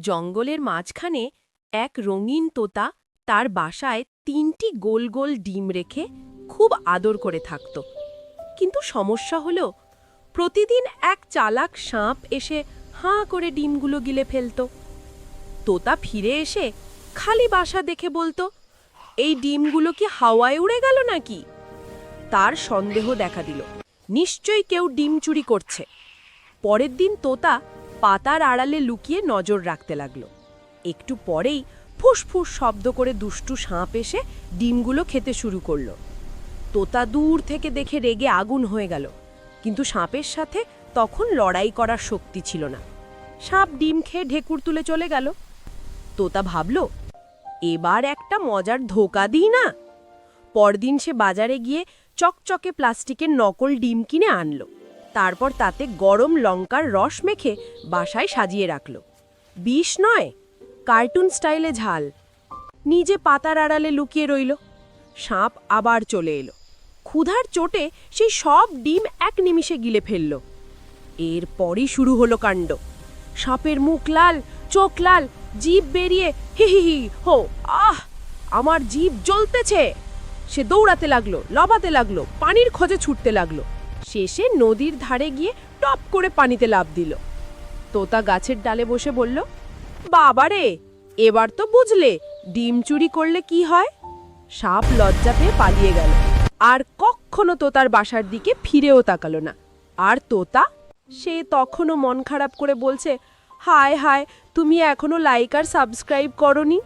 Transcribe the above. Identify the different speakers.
Speaker 1: জঙ্গলের মাঝখানে এক রঙিন তোতা তার বাসায় তিনটি গোল গোল ডিম রেখে খুব আদর করে থাকত। কিন্তু সমস্যা হলো, প্রতিদিন এক চালাক সাঁপ এসে হাঁ করে ডিমগুলো গিলে ফেলত। তোতা ফিরে এসে খালি বাসা দেখে বলতো, এই ডিমগুলো কি হাওয়ায় উড়ে গেল নাকি? তার সন্দেহ দেখা দিল। নিশ্চয়ই কেউ ডিম চুরি করছে। পরের দিন তোতা পাতার আড়ালে লুকিয়ে নজর রাখতে লাগল। একটু পরেই ফুসফুস শব্দ করে দুষ্টু সাঁপ এসে ডিমগুলো খেতে শুরু করল। তোতা দূর থেকে দেখে রেগে আগুন হয়ে গেল, কিন্তু সাপের সাথে তখন লড়াই করার শক্তি ছিল না। সাপ ডিম খেয়ে ঢেকুর তুলে চলে গেল। তোতা ভাবল, এবার একটা মজার ধোকা দিই না? পরদিন সে বাজারে গিয়ে চকচকে প্লাস্টিকের নকল ডিম কিনে আনলো। তারপর তাতে গরম লঙ্কার রস মেখে বাসায় সাজিয়ে রাখল। বিষ নয়, কার্টুন স্টাইলে ঝাল। নিজে পাতার আড়ালে লুকিয়ে রইল। সাপ আবার চলে এলো। ক্ষুধার চোটে সেই সব ডিম এক নিমিষে গিলে ফেলল। এরপরই শুরু হলো কাণ্ড। সাপের মুখ লাল, চোখ লাল জিভ বেরিয়ে হি হি হি, হো, আহ, আমার জিভ জ্বলতেছে। সে দৌড়াতে লাগল, লবাতে লাগল, পানির খোঁজে ছুটতে লাগল। শেষে নদীর ধারে গিয়ে টপ করে পানিতে লাফ দিল। তোতা গাছের ডালে বসে বলল, বাবারে, এবার তো বুঝলে ডিম চুরি করলে কি হয়? সাপ লজ্জা পেয়ে পালিয়ে গেল। আর কখনো তোতার বাসার দিকে ফিরেও তাকালো না। আর তোতা, সে তখনও মন খারাপ করে বলছে, হায় হায়, তুমি এখনও লাইক আর সাবস্ক্রাইব করনি?